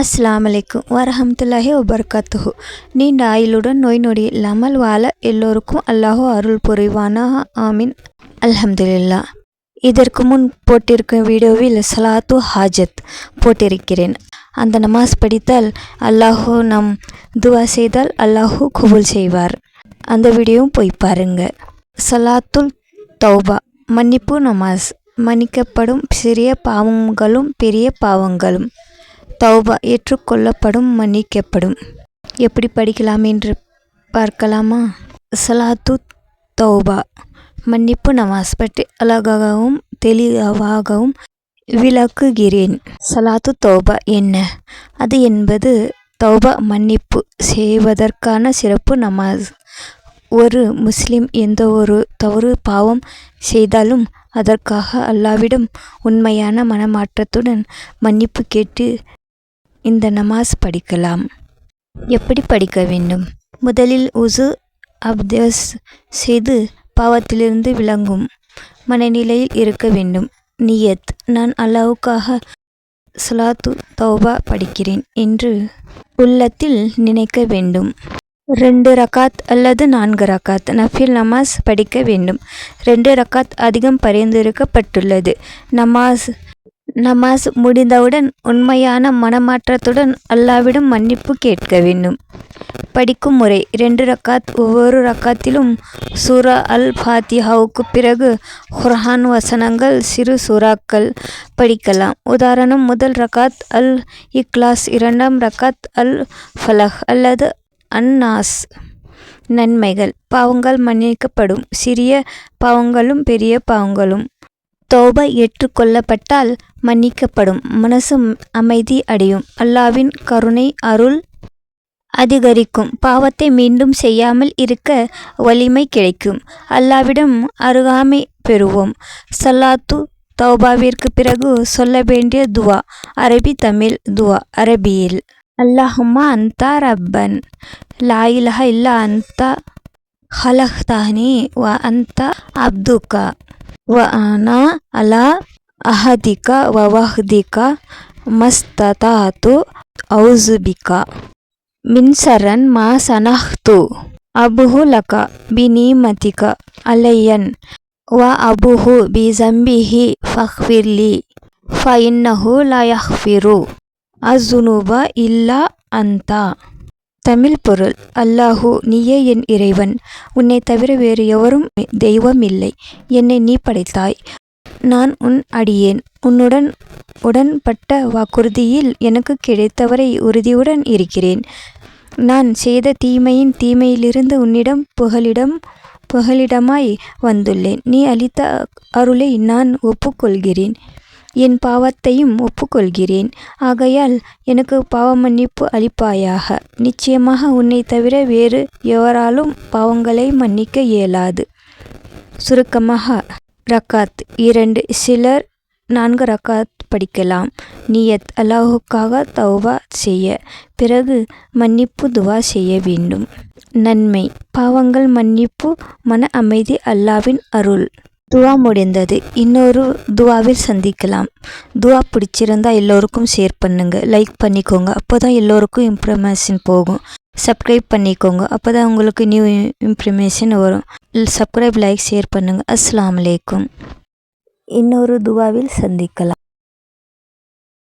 அஸ்லாம் அலைக்கும் வரஹமத்துல்லாஹி வபரகாத்துஹு. நீண்ட ஆயுளுடன் நோய் நொடி இல்லாமல் வாழ எல்லோருக்கும் அல்லாஹு அருள் புரிவானா ஆமீன். அல்ஹம்துலில்லா. இதற்கு முன் போட்டிருக்கும் வீடியோவில் சலாத்து ஹாஜத் போட்டிருக்கிறேன். அந்த நமாஸ் படித்தால் அல்லாஹு நம் துவா செய்தால் அல்லாஹு கபூல் செய்வார். அந்த வீடியோவும் போய் பாருங்கள் சலாத்துல் தௌபா மன்னிப்பு நமாஸ் மன்னிக்கப்படும் சிறிய பாவங்களும் பெரிய பாவங்களும். தௌபா ஏற்றுக்கொள்ளப்படும் மன்னிக்கப்படும். எப்படி படிக்கலாம் என்று பார்க்கலாமா? சலாத்து தௌபா. மன்னிப்பு நமாஸ் பற்றி அழகாகவும் தெளிவாகவும் விளக்குகிறேன். சலாத்து தௌபா என்ன? அது என்பது தௌபா மன்னிப்பு செய்வதற்கான சிறப்பு நமாஸ். ஒரு முஸ்லிம் எந்த ஒரு தவறு பாவம் செய்தாலும் அதற்காக அல்லாவிடம் உண்மையான மனமாற்றத்துடன் மன்னிப்பு கேட்டு இந்த நமாஸ் படிக்கலாம். எப்படி படிக்க வேண்டும்? முதலில் உசு அப்தஸ் செய்து பாவத்திலிருந்து விளங்கும் மனநிலையில் இருக்க வேண்டும். நியத் நான் அல்லாவுக்காக சலாத்து தௌபா படிக்கிறேன் என்று உள்ளத்தில் நினைக்க வேண்டும். ரெண்டு ரக்காத் அல்லது நான்கு ரக்காத் நஃபில் நமாஸ் படிக்க வேண்டும். ரெண்டு ரக்காத் அதிகம் பரிந்துரைக்கப்பட்டுள்ளது. நமாஸ் நமாஸ் முடிந்தவுடன் உண்மையான மனமாற்றத்துடன் அல்லாவிடம் மன்னிப்பு கேட்க வேண்டும். படிக்கும் முறை ரெண்டு ரக்காத் ஒவ்வொரு ரக்காத்திலும் சூரா அல் ஃபாத்திஹாவுக்கு பிறகு குர்ஹான் வசனங்கள் சிறு சூறாக்கள் படிக்கலாம். உதாரணம் முதல் ரக்காத் அல் இக்லாஸ் இரண்டாம் ரக்காத் அல் ஃபலஹ் அல்லது அன்னாஸ் நன்மைகள் பாவங்கள் மன்னிக்கப்படும். சிறிய பாவங்களும் பெரிய பாவங்களும். தௌபா ஏற்றுக்கொள்ளப்பட்டால் மன்னிக்கப்படும். மனசு அமைதி அடையும். அல்லாவின் கருணை அருள் அதிகரிக்கும். பாவத்தை மீண்டும் செய்யாமல் இருக்க வலிமை கிடைக்கும். அல்லாவிடம் அருகாமை பெறுவோம். சல்லாத்து தௌபாவிற்கு பிறகு சொல்ல வேண்டிய துவா. அரபி தமிழ் துவா. அரபியில் அல்லாஹுமா அந்தா ரப்பன். லாயிலஹ இல்லா அந்தா ஹலஹ்தானி வ அந்தா அப்துகா. ವನ ಅಲ ಅಹದಿಕ ವವಹ್ದಿಕ ಮಸ್ತತಾತು ಔಜುಬಿಕ ಮಿನ್ಸರನ್ ಮಾ ಸನಹ್ತು. ಅಬುಹು ಲಕ ಅಲಯ್ಯನ್ ವ ಅಬುಹು ಬಿಜಂಬಿಹಿ ಜಂಬಿಹಿ ಫಖ್ವಿರ್ಲಿ ಫ ಲಯಹ್ಫಿರು. ಅಜುನುಬ ಇಲ್ಲ ಅಂತ. தமிழ் பொருள். அல்லாஹு நீயே என் இறைவன். உன்னை தவிர வேறு எவரும் தெய்வம் இல்லை என்னை நீ படைத்தாய். நான் உன் அடியேன். உன்னுடன் உடன்பட்ட வாக்குறுதியில் எனக்கு கிடைத்தவரை உறுதியுடன் இருக்கிறேன். நான் செய்த தீமையின் தீமையிலிருந்து உன்னிடம் புகலிடம் புகலிடமாய் வந்துள்ளேன். நீ அளித்த அருளை நான் ஒப்புக்கொள்கிறேன். என் பாவத்தையும் ஒப்புக்கொள்கிறேன். ஆகையால் எனக்கு பாவ மன்னிப்பு அளிப்பாயாக. நிச்சயமாக உன்னை தவிர வேறு எவராலும் பாவங்களை மன்னிக்க இயலாது. சுருக்கமாக ரக்காத். இரண்டு சிலர் நான்கு ரக்காத் படிக்கலாம். நியத் அல்லாஹுக்காக தௌவா செய்ய. பிறகு மன்னிப்பு துவா செய்ய வேண்டும். நன்மை. பாவங்கள் மன்னிப்பு மன அமைதி அல்லாவின் அருள். துவா முடிந்தது. இன்னொரு துவாவில் சந்திக்கலாம். துவா பிடிச்சிருந்தா எல்லோருக்கும் ஷேர் பண்ணுங்க. லைக் பண்ணிக்கோங்க. அப்போ தான் எல்லோருக்கும் இன்ஃபர்மேஷன் போகும். சப்ஸ்கிரைப் பண்ணிக்கோங்க. அப்போ தான் உங்களுக்கு நியூ இன்ஃபர்மேஷன் வரும். சப்ஸ்கிரைப் லைக் ஷேர் பண்ணுங்கள் அஸ்லாம் வலைக்கும் இன்னொரு துவாவில் சந்திக்கலாம்.